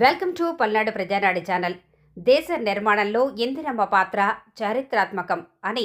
Welcome to Palnadu Prajanadu channel. దేశ నిర్మాణంలో ఇందిరమ్మ పాత్ర చారిత్రాత్మకం అని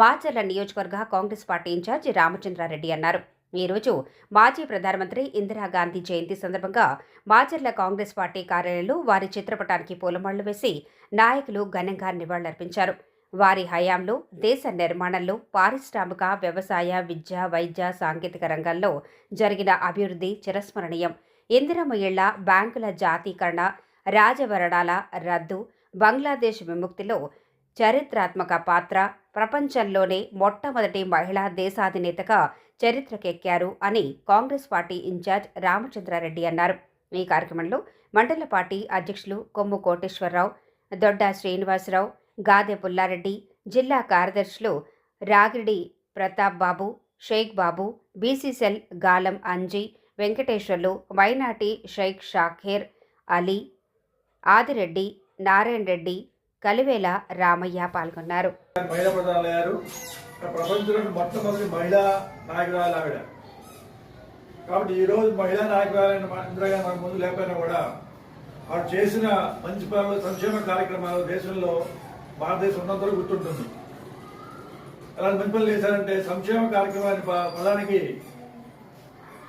మాచర్ల నియోజకవర్గ కాంగ్రెస్ పార్టీ ఇన్ఛార్జి రామచంద్రారెడ్డి అన్నారు. ఈరోజు మాజీ ప్రధానమంత్రి ఇందిరాగాంధీ జయంతి సందర్భంగా మాచర్ల కాంగ్రెస్ పార్టీ కార్యాలయంలో వారి చిత్రపటానికి పూలమాళ్ళు వేసి నాయకులు ఘనంగా నివాళులర్పించారు. వారి హయాంలో దేశ నిర్మాణంలో పారిశ్రామిక వ్యవసాయ విద్య వైద్య సాంకేతిక రంగాల్లో జరిగిన అభివృద్ధి చిరస్మరణీయం. ఇందిరమ్మ బ్యాంకుల జాతీకరణ రాజవరణాల రద్దు బంగ్లాదేశ్ విముక్తిలో చరిత్రాత్మక పాత్ర ప్రపంచంలోనే మొట్టమొదటి మహిళా దేశాధినేతగా చరిత్రకెక్కారు అని కాంగ్రెస్ పార్టీ ఇన్ఛార్జ్ రామచంద్రారెడ్డి అన్నారు. ఈ కార్యక్రమంలో మండల పార్టీ అధ్యక్షులు కొమ్ము కోటేశ్వరరావు దొడ్డ శ్రీనివాసరావు గాదె పుల్లారెడ్డి జిల్లా కార్యదర్శులు రాగిడి ప్రతాప్ బాబు షేక్ బాబు బీసీసెల్ గాలం అంజీ వెంకటేశ్వర్లు వైనాటి షైక్ షాఖేర్ అలీ ఆదిరెడ్డి నారాయణ రెడ్డి కలివేల రామయ్య పాల్గొన్నారు. మహిళా మొట్టమొదటి మహిళా నాయకురాలు ఆవిడ. కాబట్టి ఈరోజు మహిళా నాయకురాలైన మా ఇందిరాగాంధీ మన ముందు లేకపోయినా కూడా వారు చేసిన మంచి పనులు సంక్షేమ కార్యక్రమాలు దేశంలో భారతదేశం ఉన్నంతలో గుర్తుంటుంది. అలాంటి మంచి పనులు చేశారంటే సంక్షేమ కార్యక్రమాన్ని ప్రధానికి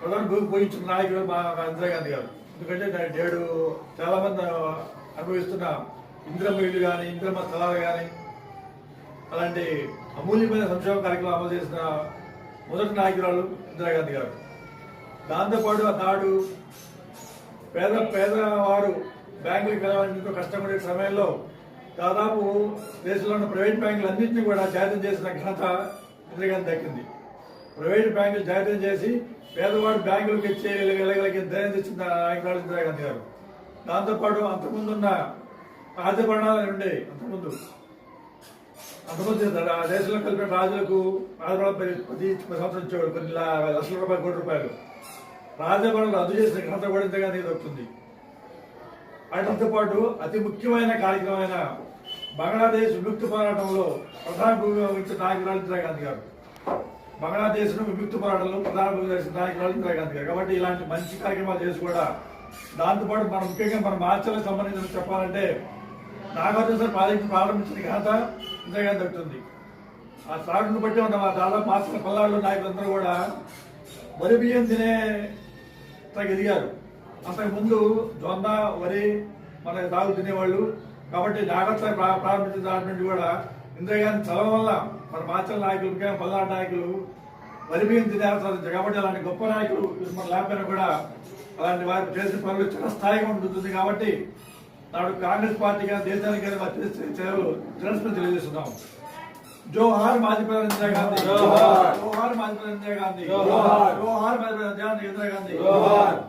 ప్రధాన భూమి పోయించిన నాయకులు మా ఇందిరాగాంధీ గారు. ఎందుకంటే నే- నేడు చాలా మంది అనుభవిస్తున్న ఇంద్రమ్మ ఇల్లు కానీ ఇంద్రమ్మ స్థలాలు కానీ అలాంటి అమూల్యమైన సంక్షేమ కార్యక్రమం అమలు చేసిన మొదటి నాయకురాలు ఇందిరాగాంధీ గారు. దాంతోపాటు నాడు పేద పేదవారు బ్యాంకులకు వెళ్ళాలని ఎంతో కష్టపడే సమయంలో దాదాపు దేశంలో ఉన్న ప్రైవేట్ బ్యాంకులు అన్నింటినీ కూడా జాతీయం చేసిన ఘనత ఇందిరాగాంధీ దక్కింది. ప్రైవేట్ బ్యాంకులు జాతీయం చేసి పేదవాడు బ్యాంకులకు ఇచ్చే వెళ్ళగలిగే ధైర్యం తెచ్చిన నాయకురాలు ఇందిరాగాంధీ గారు. దాంతోపాటు అంతకుముందు ఉన్న రాజభరణాలు ఉండే అంతకుముందు అంతకుముందు ఆ దేశంలో కలిపిన రాజులకు రాజభరణం ప్రతి సంవత్సరం ఇచ్చేవాడు. కొన్ని లక్షల రూపాయలు కోటి రూపాయలు. రాజభరణం రద్దు చేసిన ఘనత కూడా ఇంతగానే దొరుకుతుంది వాటితో పాటు అతి ముఖ్యమైన కార్యక్రమమైన బంగ్లాదేశ్ విముక్తి పోరాటంలో ప్రధాన భూమి వహించిన నాయకురాలు ఇందిరాగాంధీ గారు. బంగ్లాదేశ్ను విముక్తి పోరాటంలో ప్రధాన భూమిక వహించిన నాయకురాలు ఇందిరాగాంధీ గారు. కాబట్టి ఇలాంటి మంచి కార్యక్రమాలు చేసి కూడా దాంతోపాటు మనం ముఖ్యంగా మన మార్చలకు సంబంధించిన చెప్పాలంటే నాగార్జున సార్ ప్రాజెక్టు ప్రారంభించిన ఘనత ఇందిరాగాంధీ దక్కుతుంది ఆ సాగును బట్టి ఉన్న మా దాదాపు మార్చల పల్లాళ్ళు నాయకులందరూ కూడా వరి బియ్యం తినే తగ్గ ఎదిగారు. అంతకు ముందు జొన్న వరి మన తాగు తినేవాళ్ళు. కాబట్టి జాగ్రత్త ప్రారంభించిన దాని నుండి కూడా ఇందిరాగాంధీ చదవడం వల్ల మన మాచల నాయకులు ముఖ్యంగా పల్నాడు నాయకులు వరి బియ్యం తినే సాధించారు కాబట్టి అలాంటి గొప్ప నాయకులు మన లేకపోయినా కూడా అలాంటి వారు చేసిన పనులు చిరస్థాయిగా ఉంటుంది కాబట్టి నాడు కాంగ్రెస్ పార్టీ కానీ దేశానికి కానీ వారు చిరస్మృతి తెలియజేస్తున్నాం జోహార్ మాజీ ప్రధాని ఇందిరాగాంధీ జోహార్. జోహార్ మాజీ ప్రధాని జోహార్. జోహార్ మాజీ ప్రధాని ఇందిరాగాంధీ జోహార్.